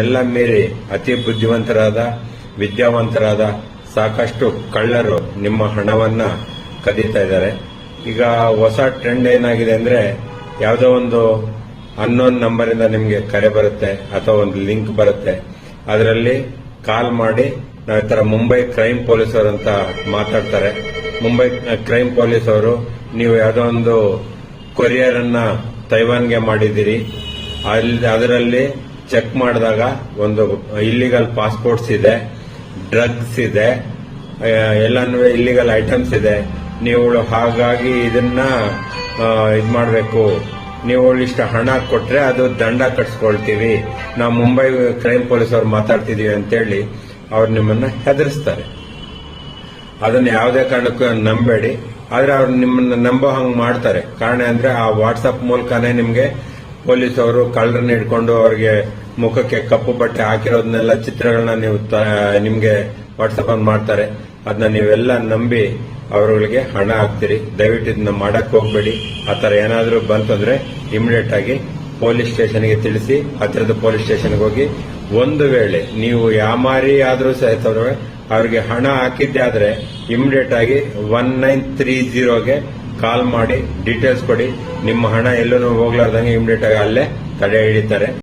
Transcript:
ಎಲ್ಲ ಮೀರಿ ಅತಿ ಬುದ್ಧಿವಂತರಾದ, ವಿದ್ಯಾವಂತರಾದ ಸಾಕಷ್ಟು ಕಳ್ಳರು ನಿಮ್ಮ ಹಣವನ್ನ ಕದೀತಾ ಇದ್ದಾರೆ. ಈಗ ಹೊಸ ಟ್ರೆಂಡ್ ಏನಾಗಿದೆ ಅಂದ್ರೆ ಯಾವುದೋ ಒಂದು ಅನ್ನೋನ್ ನಂಬರ್ ಇಂದ ನಿಮಗೆ ಕರೆ ಬರುತ್ತೆ ಅಥವಾ ಒಂದು ಲಿಂಕ್ ಬರುತ್ತೆ. ಅದರಲ್ಲಿ ಕಾಲ್ ಮಾಡಿ ನಾವು ಈ ತರ ಮುಂಬೈ ಕ್ರೈಮ್ ಪೊಲೀಸರು ಅಂತ ಮಾತಾಡ್ತಾರೆ. ಮುಂಬೈ ಕ್ರೈಮ್ ಪೊಲೀಸ್ ಅವರು, ನೀವು ಯಾವುದೋ ಒಂದು ಕೊರಿಯರ್ ಅನ್ನ ತೈವಾನ್ಗೆ ಮಾಡಿದ್ದೀರಿ. ಅದರಲ್ಲಿ ಚೆಕ್ ಮಾಡಿದಾಗ ಒಂದು ಇಲ್ಲಿಗಲ್ ಪಾಸ್ಪೋರ್ಟ್ಸ್ ಇದೆ ಡ್ರಗ್ಸ್ ಇದೆ ಎಲ್ಲಾನು ಇಲ್ಲಿಗಲ್ ಐಟಮ್ಸ್ ಇದೆ. ನೀವು ಹಾಗಾಗಿ ಇದನ್ನ ಇದು ಮಾಡಬೇಕು. ನೀವು ಇಷ್ಟು ಹಣ ಕೊಟ್ರೆ ಅದು ದಂಡ ಕಟ್ಸ್ಕೊಳ್ತೀವಿ. ನಾವು ಮುಂಬೈ ಕ್ರೈಮ್ ಪೊಲೀಸ್ ಅವ್ರು ಮಾತಾಡ್ತಿದೀವಿ ಅಂತೇಳಿ ಅವ್ರು ನಿಮ್ಮನ್ನ ಹೆದರಿಸ್ತಾರೆ. ಅದನ್ನ ಯಾವುದೇ ಕಾರಣಕ್ಕೂ ನಂಬೇಡಿ. ಆದ್ರೆ ಅವ್ರು ನಿಮ್ಮನ್ನ ನಂಬೋ ಹಂಗ್ ಮಾಡ್ತಾರೆ. ಕಾರಣ ಅಂದ್ರೆ ಆ ವಾಟ್ಸ್ಆಪ್ ಮೂಲಕನೇ ನಿಮ್ಗೆ ಪೊಲೀಸ್ ಅವರು ಕಳ್ಳರನ್ನ ಹಿಡ್ಕೊಂಡು ಅವರಿಗೆ ಮುಖಕ್ಕೆ ಕಪ್ಪು ಬಟ್ಟೆ ಹಾಕಿರೋದನ್ನೆಲ್ಲ ಚಿತ್ರಗಳನ್ನ ನೀವು ನಿಮ್ಗೆ ವಾಟ್ಸ್ಆಪ್ ಅಲ್ಲಿ ಮಾಡ್ತಾರೆ. ಅದನ್ನ ನೀವೆಲ್ಲ ನಂಬಿ ಅವರುಗಳಿಗೆ ಹಣ ಹಾಕ್ತೀರಿ. ದಯವಿಟ್ಟು ಇದನ್ನ ಮಾಡಕ್ ಹೋಗ್ಬೇಡಿ. ಆ ತರ ಏನಾದರೂ ಬಂತಂದ್ರೆ ಇಮಿಡಿಯೇಟ್ ಆಗಿ ಪೊಲೀಸ್ ಸ್ಟೇಷನ್ಗೆ ತಿಳಿಸಿ, ಹತ್ತಿರದ ಪೊಲೀಸ್ ಸ್ಟೇಷನ್ಗೆ ಹೋಗಿ ಒಂದು ವೇಳೆ ನೀವು ಯಾಮಾರಿ ಆದರೂ ಸಹಿತ ಅವರಿಗೆ ಹಣ ಹಾಕಿದ್ದೆ ಆದ್ರೆ ಇಮಿಡಿಯೇಟ್ ಆಗಿ ಒನ್ ನೈನ್ ತ್ರೀ ಜೀರೋಗೆ ಕಾಲ್ ಮಾಡಿ ಡೀಟೇಲ್ಸ್ ಕೊಡಿ. ನಿಮ್ಮ ಹಣ ಎಲ್ಲೂ ಹೋಗ್ಲಾರ್ದಂಗೆ ಇಮಿಡಿಯೇಟ್ ಆಗಿ ಅಲ್ಲೇ ತಡೆ ಹಿಡಿತಾರೆ.